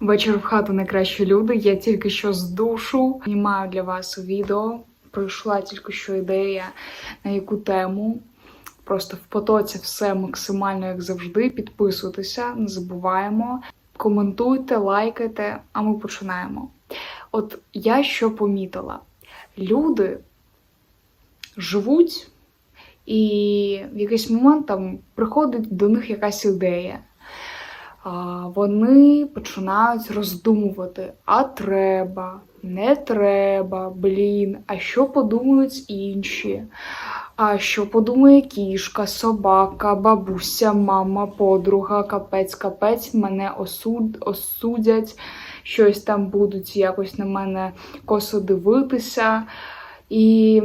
Вечір в хату найкращі люди. Я тільки що з душу знімаю для вас відео. Прийшла тільки що ідея на яку тему. Просто в потоці все максимально, як завжди. Підписуйтеся, не забуваємо. Коментуйте, лайкайте, а ми починаємо. От я що помітила: люди живуть, і в якийсь момент там приходить до них якась ідея. Вони починають роздумувати: а треба, не треба, блін, а що подумають інші? А що подумає кішка, собака, бабуся, мама, подруга, капець, капець, мене осуд, осудять, щось там будуть якось на мене косо дивитися. І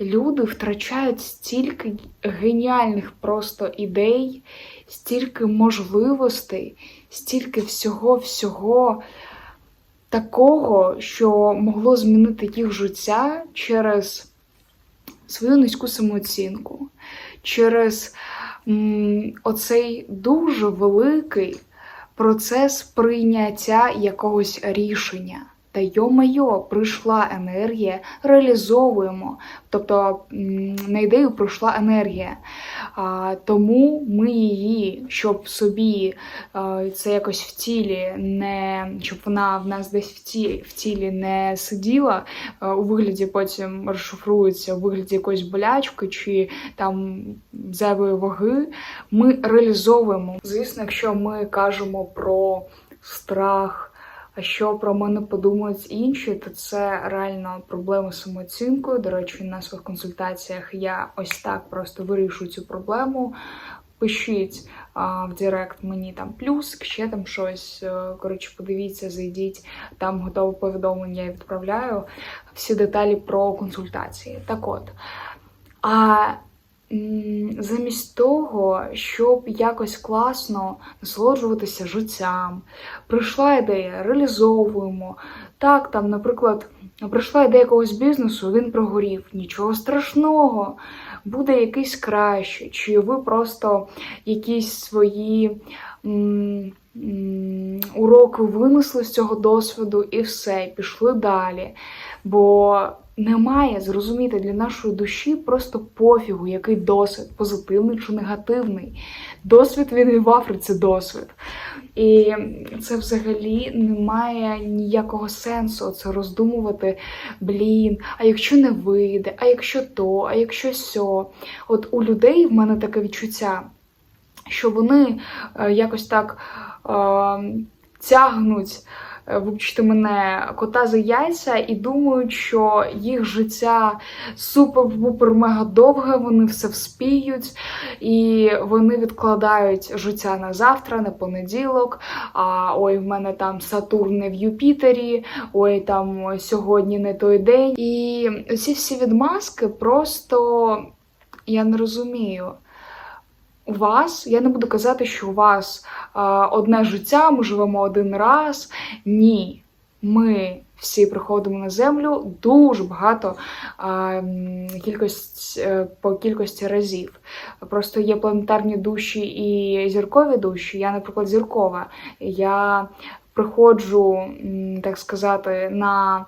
люди втрачають стільки геніальних просто ідей, стільки можливостей, стільки всього-всього такого, що могло змінити їх життя через свою низьку самооцінку, через м, оцей дуже великий процес прийняття якогось рішення. Та йо-майо, прийшла енергія, реалізовуємо. Тобто на ідею прийшла енергія. А, тому ми її, щоб собі а, це якось в тілі, не щоб вона в нас десь в тілі, в тілі не сиділа, а, у вигляді потім розшифрується у вигляді якоїсь болячки чи там зайвої ваги, ми реалізовуємо. Звісно, якщо ми кажемо про страх. А що про мене подумають інші, то це реально проблема з самооцінкою. До речі, на своїх консультаціях я ось так просто вирішую цю проблему. Пишіть а, в Директ мені там плюсик, ще там щось. Е, Коротше, подивіться, зайдіть, там готове повідомлення я відправляю. Всі деталі про консультації. Так от. А замість того, щоб якось класно насолоджуватися життям, прийшла ідея, реалізовуємо. Так, там, наприклад, прийшла ідея якогось бізнесу, він прогорів. Нічого страшного, буде якийсь краще, чи ви просто якісь свої уроки винесли з цього досвіду і все, пішли далі. Бо немає зрозуміти для нашої душі просто пофігу, який досвід, позитивний чи негативний. Досвід він і в Африці досвід. І це взагалі не має ніякого сенсу це роздумувати. Блін, а якщо не вийде, а якщо то, а якщо сьо. От у людей в мене таке відчуття, що вони е, якось так е, тягнуть. Е, Вибачте мене кота за яйця і думають, що їх життя супер-пупер мега довге, вони все вспіють, і вони відкладають життя на завтра, на понеділок. А ой, в мене там Сатурн не в Юпітері, ой, там сьогодні не той день. І ці всі відмазки просто я не розумію. У вас, я не буду казати, що у вас а, одне життя, ми живемо один раз. Ні. Ми всі приходимо на землю дуже багато а, м, кількість, е, по кількості разів. Просто є планетарні душі і зіркові душі. Я, наприклад, зіркова. Я приходжу, так сказати, на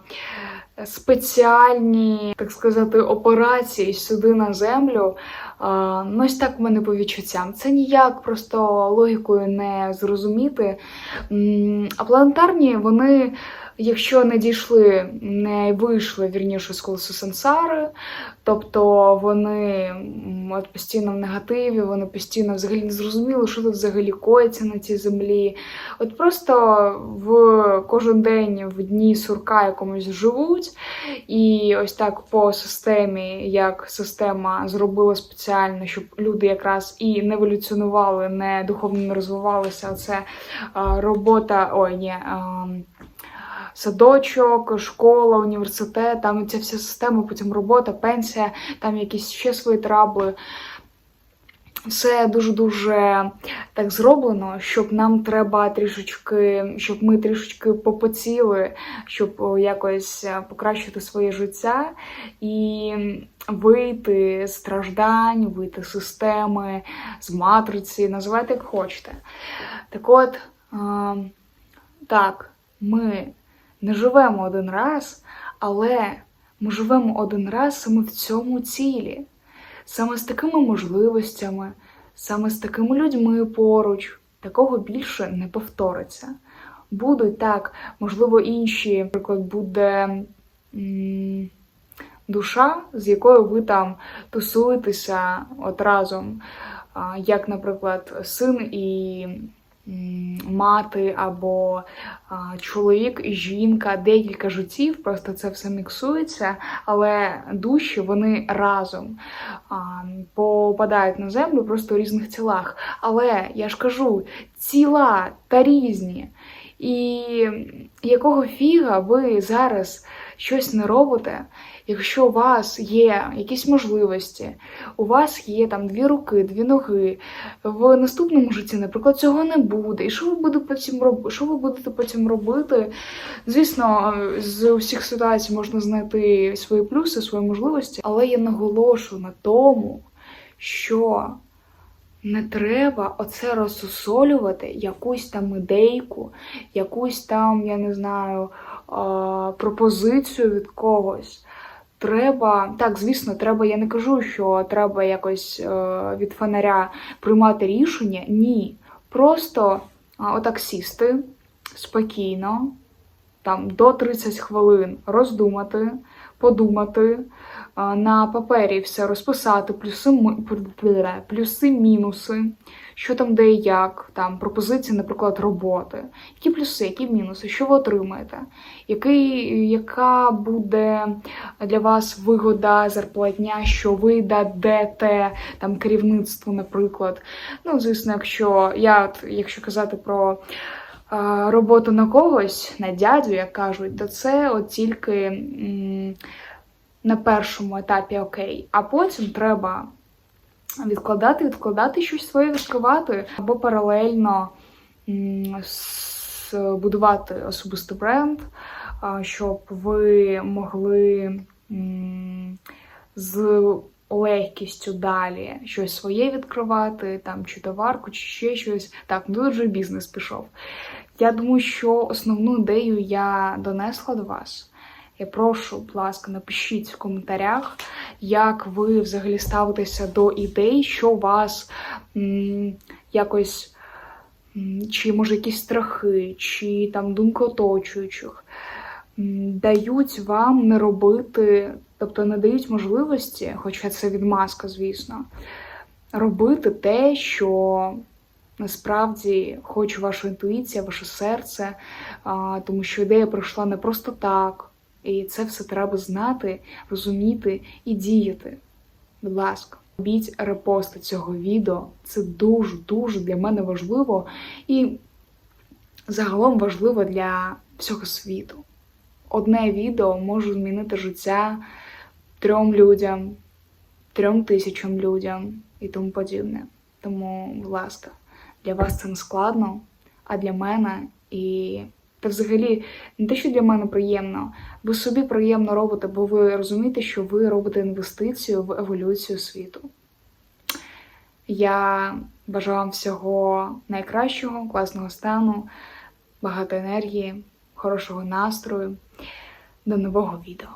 спеціальні, так сказати, операції сюди на землю. Ну, ось так в мене по відчуттям. Це ніяк просто логікою не зрозуміти. А планетарні, вони, якщо не дійшли, не вийшли вірніше з колесу сансари, тобто вони от постійно в негативі, вони постійно взагалі не зрозуміли, що тут взагалі коїться на цій землі. От просто в кожен день в дні сурка якомусь живуть, і ось так по системі, як система зробила спеціально, щоб люди якраз і не еволюціонували, не духовно не розвивалися. Це а, робота, ой, ні. А, Садочок, школа, університет, там ця вся система, потім робота, пенсія, там якісь ще свої трабли. Все дуже-дуже так зроблено, щоб нам треба трішечки, щоб ми трішечки попоціли, щоб якось е, покращити своє життя і вийти з страждань, вийти з системи, з матриці, називайте як хочете. Так от. е, Так, ми не живемо один раз, але ми живемо один раз саме в цьому цілі, саме з такими можливостями, саме з такими людьми поруч. Такого більше не повториться. Будуть так, можливо, інші, наприклад, буде м, душа, з якою ви там тусуєтеся от разом, як, наприклад, син і мати, або а, чоловік і жінка, декілька життів, просто це все міксується, але душі вони разом а, попадають на землю просто у різних тілах. Але я ж кажу, тіла та різні. І якого фіга ви зараз щось не робите, якщо у вас є якісь можливості, у вас є там дві руки, дві ноги, в наступному житті, наприклад, цього не буде. І що ви будете потім роб... що ви будете потім робити? Звісно, з усіх ситуацій можна знайти свої плюси, свої можливості, але я наголошую на тому, що не треба оце розсусолювати якусь там ідейку, якусь там, я не знаю, пропозицію від когось. Треба, так, звісно, треба, я не кажу, що треба якось е, від фонаря приймати рішення. Ні. Просто отак сісти спокійно, там до 30 хвилин роздумати, подумати, на папері все розписати, плюси, плюси, мінуси, що там де і як, там пропозиції, наприклад, роботи. Які плюси, які мінуси, що ви отримаєте? Який, яка буде для вас вигода, зарплатня, що ви дадете там керівництву, наприклад. Ну, звісно, якщо я, якщо казати про роботу на когось, на дядю, як кажуть, то це от тільки м, на першому етапі окей, а потім треба відкладати, відкладати щось своє відкривати, або паралельно м, будувати особистий бренд, щоб ви могли м, з легкістю далі щось своє відкривати, там чи товарку, чи ще щось. Так, ну тут вже бізнес пішов. Я думаю, що основну ідею я донесла до вас. Я прошу, будь ласка, напишіть в коментарях, як ви взагалі ставитеся до ідей, що вас м, якось, чи може якісь страхи, чи там думки оточуючих дають вам не робити, тобто не дають можливості, хоча це відмазка, звісно, робити те, що насправді хоче ваша інтуїція, ваше серце, тому що ідея прийшла не просто так. І це все треба знати, розуміти і діяти. Будь ласка, робіть репости цього відео. Це дуже-дуже для мене важливо і загалом важливо для всього світу. Одне відео може змінити життя трьом людям, трьом тисячам людям і тому подібне. Тому, будь ласка, для вас це не складно, а для мене і. Та взагалі не те, що для мене приємно, ви собі приємно робите, бо ви розумієте, що ви робите інвестицію в еволюцію світу. Я бажаю вам всього найкращого, класного стану, багато енергії, хорошого настрою. До нового відео.